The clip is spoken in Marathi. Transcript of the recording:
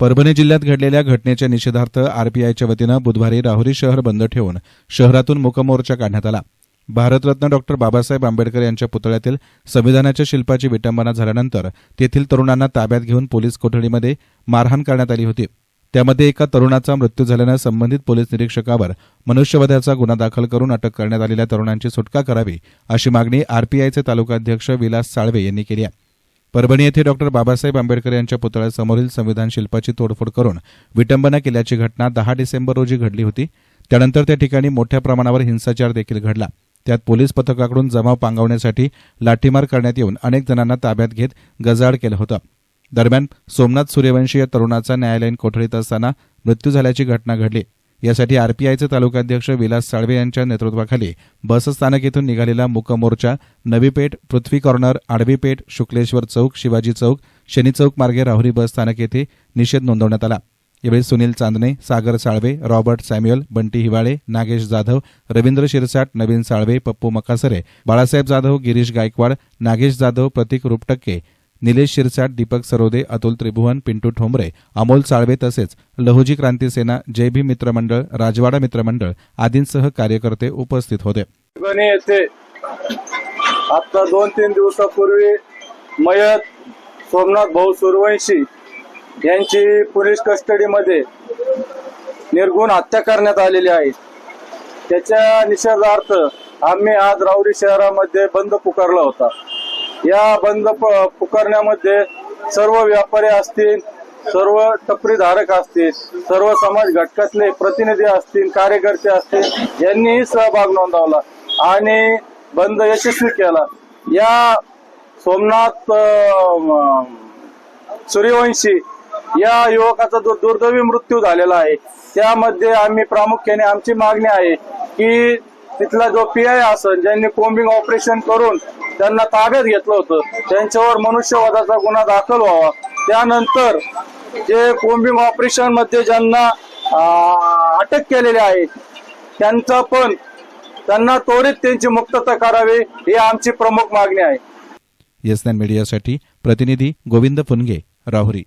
परभणी जिल्ह्यात घडलेल्या घटनेच्या निषेधार्थ आरपीआयच्या वतीनं बुधवारी राहुरी शहर बंद ठेवून शहरातून मुकमोर्चा काढण्यात आला. भारतरत्न डॉक्टर बाबासाहेब आंबेडकर यांच्या पुतळ्यातील संविधानाच्या शिल्पाची विटंबना झाल्यानंतर तेथील तरुणांना ताब्यात घेऊन पोलीस कोठडीमध्ये मारहाण करण्यात आली होती. त्यामध्ये एका तरुणाचा मृत्यू झाल्यानं संबंधित पोलीस निरीक्षकावर मनुष्यवधाचा गुन्हा दाखल करून अटक करण्यात आलेल्या तरुणांची सुटका करावी अशी मागणी आरपीआयचे तालुकाध्यक्ष विलास साळवे यांनी केली आहे. परभणी येथे डॉक्टर बाबासाहेब आंबेडकर यांच्या पुतळ्यासमोरील संविधान शिल्पाची तोडफोड करून विटंबना केल्याची घटना दहा डिसेंबर रोजी घडली होती. त्यानंतर त्या ठिकाणी मोठ्या प्रमाणावर हिंसाचार देखील घडला. त्यात पोलीस पथकाकडून जमाव पांगवण्यासाठी लाठीमार करण्यात येऊन अनेक जणांना ताब्यात घेत गजाआड केलं होतं. दरम्यान सोमनाथ सूर्यवंशी या तरुणाचा न्यायालयीन कोठडीत असताना मृत्यू झाल्याची घटना घडली. यासाठी आरपीआयचे तालुकाध्यक्ष विलास साळवे यांच्या नेतृत्वाखाली बसस्थानक येथून निघालेला मुकमोर्चा मोर्चा पृथ्वी कॉर्नर आडवी पेठ शुक्लेश्वर चौक शिवाजी चौक शनी चौक मार्गे राहुरी बस स्थानक येथे निषेध नोंदवण्यात आला. यावेळी सुनील चांदणे सागर साळवे रॉबर्ट सॅम्युअल बंटी हिवाळे नागेश जाधव रवींद्र शिरसाट नवीन साळवे पप्पू मकासरे बाळासाहेब जाधव गिरीश गायकवाड नागेश जाधव प्रतीक रुपटक्के निलेश शिरसाट दीपक सरोदे अतुल त्रिभुवन पिंटू ठोंबरे अमोल साळवे तसेच लहुजी क्रांती सेना जय भीम मित्रमंडळ राजवाडा मित्रमंडळ आदींसह कार्यकर्ते उपस्थित होते. येथे आता दोन तीन दिवसापूर्वी मयत सोमनाथ भाऊ सूर्यवंशी यांची पोलीस कस्टडीमध्ये निर्गुण हत्या करण्यात आलेली आहे. त्याच्या निषेधार्थ आम्ही आज राऊरी शहरामध्ये बंद पुकारला होता. या बंद प- पुकारण्यामध्ये सर्व व्यापारी असतील सर्व टपरीधारक असतील सर्व समाज घटकातले प्रतिनिधी असतील कार्यकर्ते असतील यांनीही सहभाग नोंदवला आणि बंद यशस्वी केला. या सोमनाथ सूर्यवंशी या युवकाचा जो दुर्दैवी मृत्यू झालेला आहे. त्यामध्ये आम्ही प्रामुख्याने आमची मागणी आहे की तिथला जो पी आय असेल ज्यांनी कोम्बिंग ऑपरेशन करून त्यांना ताब्यात घेतलं होतं त्यांच्यावर मनुष्यवधाचा गुन्हा दाखल व्हावा. त्यानंतर जे कोम्बिंग ऑपरेशनमध्ये ज्यांना अटक केलेली आहे त्यांचा पण त्यांना त्वरित त्यांची मुक्तता करावी ही आमची प्रमुख मागणी आहे. येस मीडियासाठी प्रतिनिधी गोविंद फुनगे राहुरी.